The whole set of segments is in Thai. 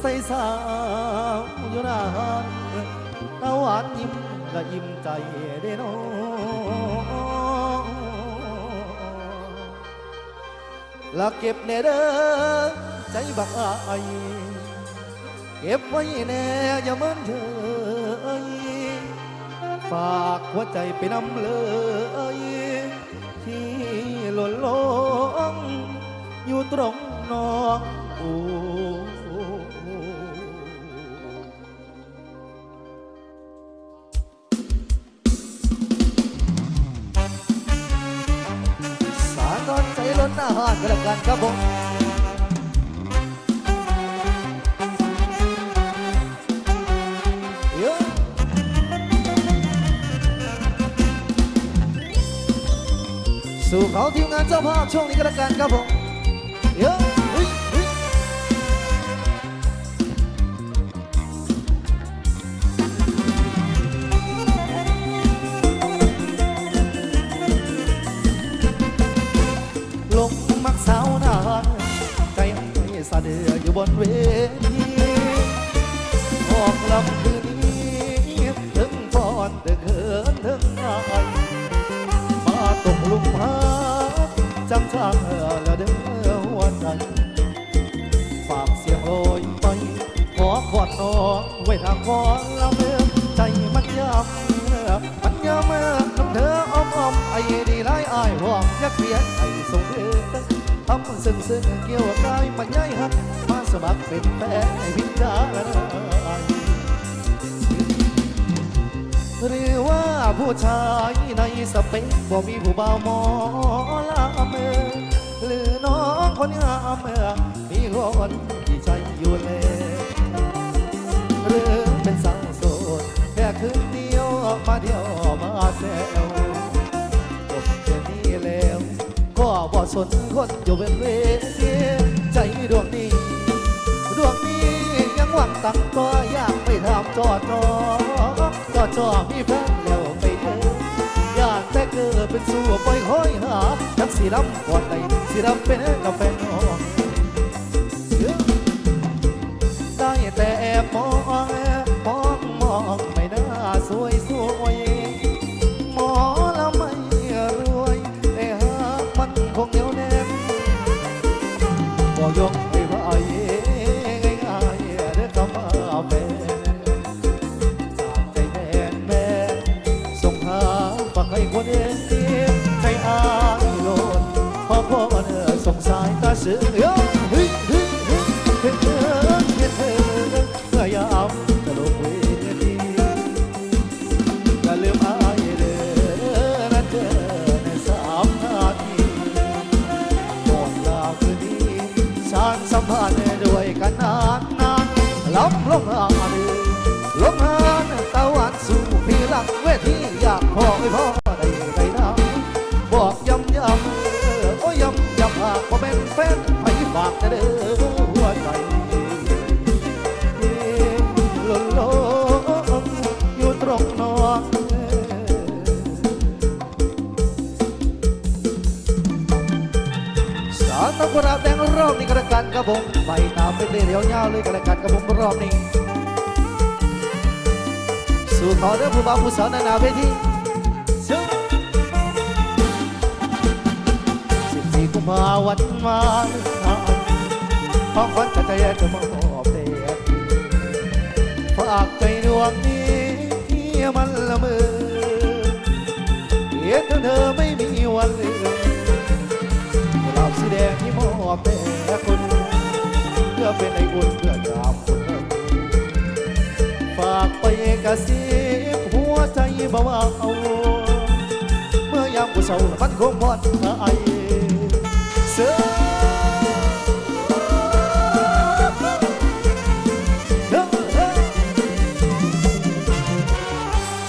ใส่สาวอยู่นานตาหวานยิ้มละยิ้มใจเด้น้องละเก็บแน่เด้อใจบักอายเก็บไว้แน่อย่าเมินเฉยฝากหัวใจไปนำเลยที่หล่นลงอยู่ตรงน้องอ้ อนใจล้นอาหารกันแล้วกันครับผมสู่เขาทีมงานเจ้าภาพช่วงนี้ก็แล้วกันครับผมเยอะ ผู้ชายในสเปคบ่มีผู้บ่าวหมอลำเมอหรือน้องคนงามเมื่อมีคนที่ใจอยู่เลยหรือเป็นสาวโสดแค่คืนเดียวมาเดียวมาแซวจบแค่นี้แล้ว ก็บ่สนคนอยู่เป็นเวทีใจดวงนี้ดวงนี้ยังหวังตั้งตัวอยากไปทำจอจอจอจอมีแฟน กิดเป็นสู่ปล่อยคอยหาจักสีดำก่อนใดสีดำเป็นกับแฟนองได้แต่แอบมองแอบมองมองไม่น่าสวยสวยหมอละไม่รวยแต่หากมันคงเหนียวแน่นบ่ยกให้ไว้ง่ายๆเด้อคำว่าแฟนจากใจแม่แม่ส่งหาฝากให้คนเอ็น acıyor แดงรอบนี้ก็แล้วกันครับผมไปตามเป็นเรียวยาวเลยก็แล้วกันครับผมรอบนี้ สู่ขอเด้องผู้บ่าวผู้สาวนานาเวทีสิบสี่กุมภาวันมาของขวัญกระจายจะมอบเด็กฝากใจดวงนี้ที่มันละเมอเห็นเธอไม่มีวันลืมกุหลาบสีแด งที่มอบแต่คนเพื่อเป็นไอ้บุญเพื่อยามคนเดิมฝากไปกระซิบหัวใจเบาเอาเมื่อยามกูเศร้ามันคงพอดไอ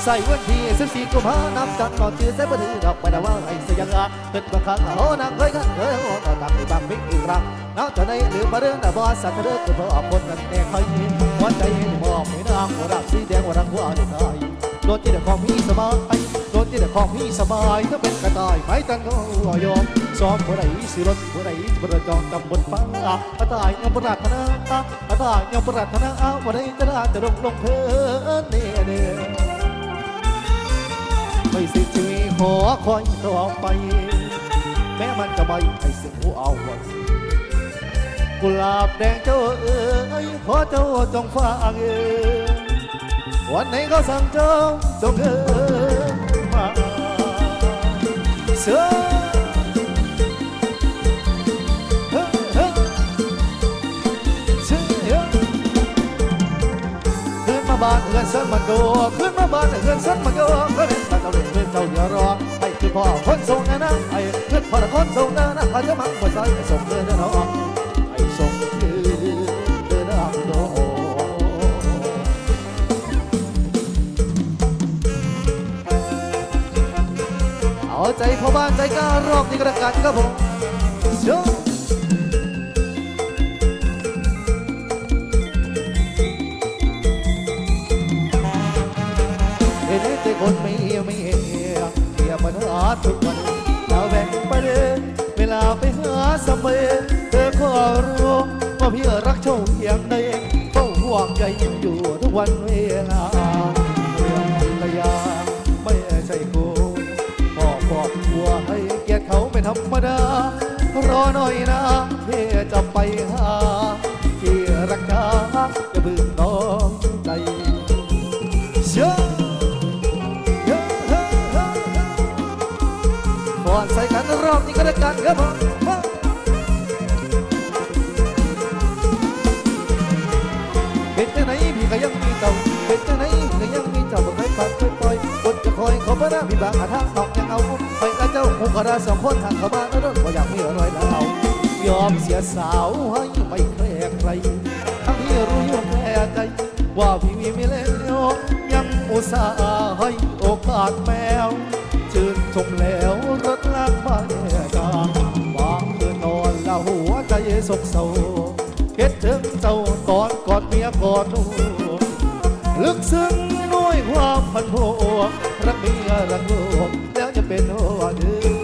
สส่วันที่สิบสี่กุมภานับจันทร์นอนจืดใส่บดีดอกไปดาว่าไอ้สยังอาเกิดบางครั้งโอ้นางเคยกันเคยโอ้ตอทำในบางมิกอีกครั้งน้าจะในหรือมาเรื่องแต่บอสสัตว์เลือกคือพอกคนกันแต่ใครหัวใจมองไม่นางหัวรักสีแดงหัวรักหัวเด็กไทยโดนที่เด็กของพี่สบายโดนที่เด็กของพี่สบายถ้าเป็นกระต่ายไม่ตันก็ยอมซ้อมหัวไหนสิรถหัวไหนจะบรจองจำบนฟ้ากระต่ายยังปรารถนากระต่ายยังปรารถนาวันไหนจะได้จะลงลงเพลินเนี่ย เนี่ยไม่สิจี๋ขอคอยต่อไป แม้มันจะไม่ให้สิ่งหูเอาไว้กุหลาบแดงเจ้าเอ๋ยขอเจ้าจงฟังเอ๋วันไหนเขาสั่งเจ้าจงเอ๋มาเสือ บ้านเงินสันมันโกขึ้นมาบ้านเงินสันมันโกก็เล่นตาเจ้าเล่นเล่นเจ้าอย่ารอให้คือพ่อคนส่งนะนะไอ้เงินพ่อคนส่งนะนะพาจะมังบ่ใส่ส่งเงินนะน้องไอ้ส่งเงินนะโดเอาใจพ่อบ้านใจกล้ารอบนี้ก็แล้วกันครับผม เธอก็รู้ว่าพี่รักเจ้าเพียงใดเฝ้าห่วงใยอยู่ทุกวันเวลาเรื่องภรรยาไม่ใช่กูพ่อครอบครัวให้เกียรติเขาไม่ธรรมดารอหน่อยนะพี่จะไปหาที่รักษาจะบึ้งน้องใจเชื่อก่อนใส่กันรอบนี้ก็ได้กันครับผม บ่ได้มีบางหาทางนอกยังเอาไปกับเจ้าคงก็ได้สองคนทางเข้ามาแล้วโดนก็อยากมีรอยดาวยอมเสียสาวให้ไม่แคร์ใครทั้งที่รู้อยู่แค่ใจ ว่าพี่มีไม่เล่นยังอุตส่าห์ให้โอกาสแมวชื่นชมแล้วรถลากมาแย่กางบางคืนนอนแล้วหัวใจสกเศร้าคิดถึงเจ้าตอนกอดเมียกอดลูกลึกซึ้งด้วยความพันโผ รักเมียรักลูกแล้วจะเป็นหัวดือ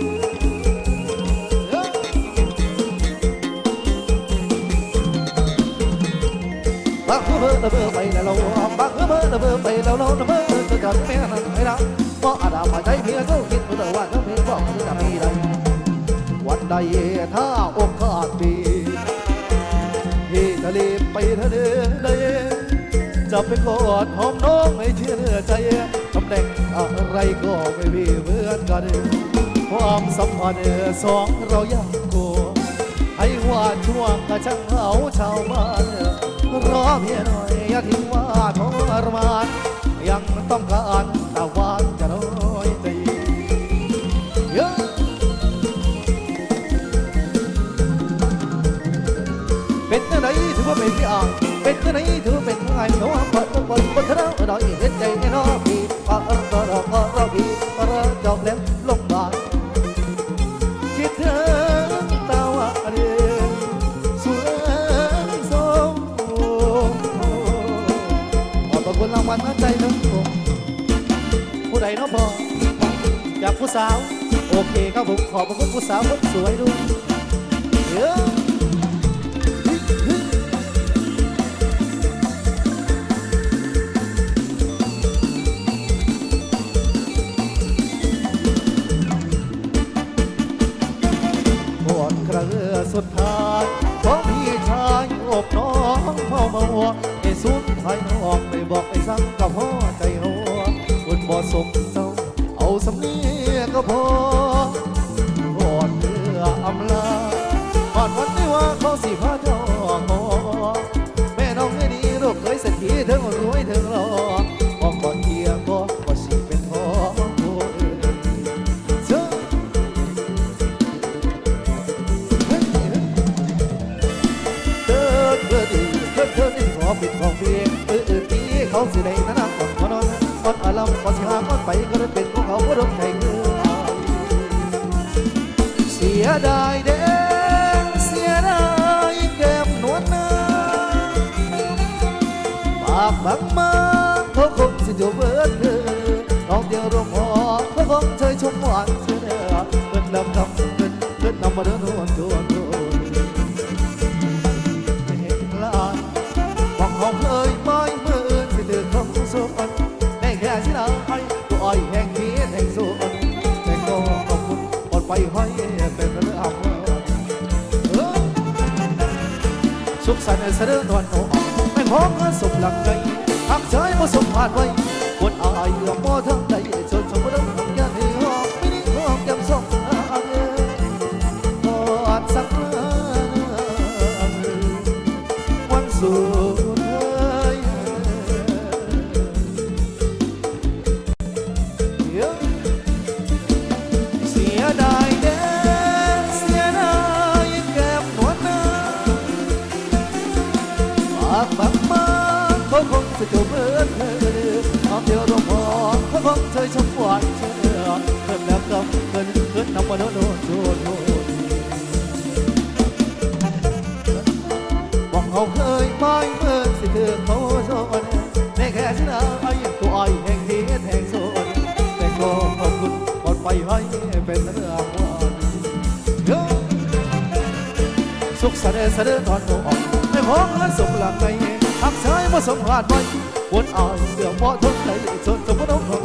บักเบอร์เบอร์ไปแล้วเราบักเบอร์เบอร์ไปแล้วเราเบอร์จะกับแม่นั่นไม่รับเพราะอาดามาใจเมียก็คิดแต่ว่าเขาเพียบอกจะมีใดวันใดถ้าโอกาสดีพี่จะรีบไปทะเลใดจะไปกอดหอมน้องให้เชื่อใจ อะไรก็ไม่มีเหมือนกัน ความสัมพันธ์สองเรายังกลัวให้ว่าช่วงกระช่างเอาชาวบ้านรอเพียงหน่อยอย่าทิ้งว่าทรมานยังต้องการตะวันจะน้อยใจเยอะเป็นเท่าไหนถือว่าเป็นพี่อ่างเป็นเท่าไหนถือว่าเป็นไงโน้มบัดบั ผู้สาว โอเคครับผมขอบพระคุณผู้สาวคนสวยด้วยเยอะหมดกระเรือสุดท้ายากบางมาเขาคงจะอยู่เบิดเธอน้องเดียวรวมหอเขาคงเชยชมหวานเธอเด้อเกินลำคำเกินเกินนำมาเดินนวลนวลนวลเห็นลานบอกเขาเคยไม่เมื่ออื่นที่เธอคงสวนในแค่ที่เราให้ตัวอ้อยแห่งนี้แห่งสวนแต่ก็ขอบคุณอดไปให้เป็นเรื่องสุขสันต์เสด็จนวลโอ ไม่พองเงินสมหลักใจหากใจบ่สมผ่านไว้ปวดอายเหลืองบ่ทั้งใจ นำมาโดนโดนโดนโดนบอกเขาเคยไม่เมื่อสิเธอเขาโซนในแค่ชนะไอ้ตัวไอ้แห่งเที่แห่งโซนแต่ก็ขอบคุณปลอดไปให้เป็นเรื่องวันสุขสันต์เสด็จนอนนอนไม่พองเงินสมหลังในหักชายมาสมหาดไว้วนอายเดี๋ยวพอทนใจจนสมบูรณ์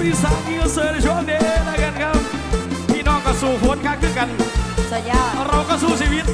พี่สาวยิวเซอร์ในช่วงนี้แล้กันครับ พี่น้องก็สู้ฝนคักขึ้นกัน สุดยาดเราก็สู้ชีวิต